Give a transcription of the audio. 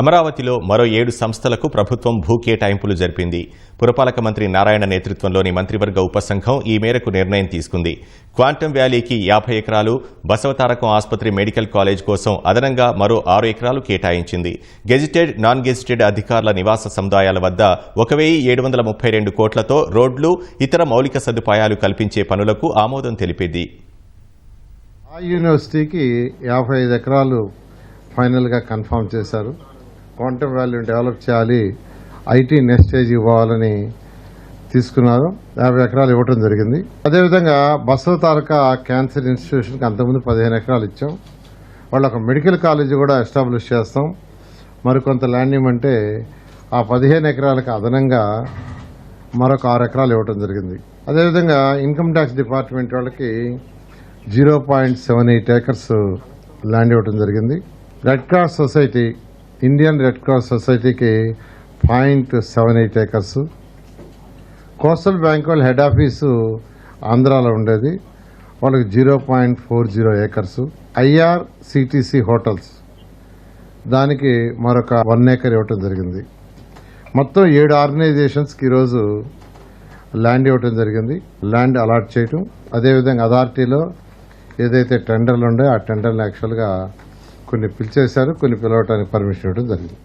అమరావతిలో మరో ఏడు సంస్థలకు ప్రభుత్వం భూ కేటాయింపులు జరిపింది. పురపాలక మంత్రి నారాయణ నేతృత్వంలోని మంత్రివర్గ ఉపసంఘం ఈ మేరకు నిర్ణయం తీసుకుంది. క్వాంటమ్ వ్యాలీకి యాభై ఎకరాలు బసవతారకం ఆసుపత్రి మెడికల్ కాలేజ్ కోసం అదనంగా మరో ఆరు ఎకరాలు కేటాయించింది. గెజిటెడ్ నాన్ గెజిటెడ్ అధికారుల నివాస సముదాయాల వద్ద ఒక వెయ్యి ఏడు వందల ముప్పై రెండు కోట్లతో రోడ్లు ఇతర మౌలిక సదుపాయాలు కల్పించే పనులకు ఆమోదం తెలిపింది. ఆ యూనివర్సిటీకి యాభై ఐదు ఎకరాలు ఫైనల్గా కన్ఫర్మ్ చేశారు. క్వాంటమ్ వాల్యూని డెవలప్ చేయాలి. ఐటీ నెక్స్ట్ స్టేజ్ ఇవ్వాలని తీసుకున్నారు. యాభై ఎకరాలు ఇవ్వటం జరిగింది. అదేవిధంగా బసవ తారక క్యాన్సర్ ఇన్స్టిట్యూషన్కి అంతకుముందు పదిహేను ఎకరాలు ఇచ్చాం. వాళ్ళు ఒక మెడికల్ కాలేజీ కూడా ఎస్టాబ్లిష్ చేస్తాం. మరికొంత ల్యాండ్ ఇవ్వమంటే ఆ పదిహేను ఎకరాలకు అదనంగా మరొక ఆరు ఎకరాలు ఇవ్వటం జరిగింది. అదేవిధంగా ఇన్కమ్ ట్యాక్స్ డిపార్ట్మెంట్ వాళ్ళకి zero point seven eight acres land ఇవ్వటం జరిగింది. Red cross society Indian red cross సొసైటీకి point seven eight acres coastal bank వాళ్ళ హెడ్ ఆఫీసు ఆంధ్రాలో ఉండేది. వాళ్ళకి zero point four zero acres IRCTC hotels దానికి మరొక వన్ ఏకర్ ఇవ్వటం జరిగింది. మొత్తం ఏడు ఆర్గనైజేషన్స్కి ఈరోజు ల్యాండ్ ఇవ్వటం జరిగింది. ల్యాండ్ అలాట్ చేయటం. అదేవిధంగా అథారిటీలో ఏదైతే టెండర్లు ఉన్నాయో ఆ టెండర్లు యాక్చువల్గా కొన్ని పిలిచేశారు కొన్ని పిలవటానికి పర్మిషన్ ఇవ్వడం జరిగింది.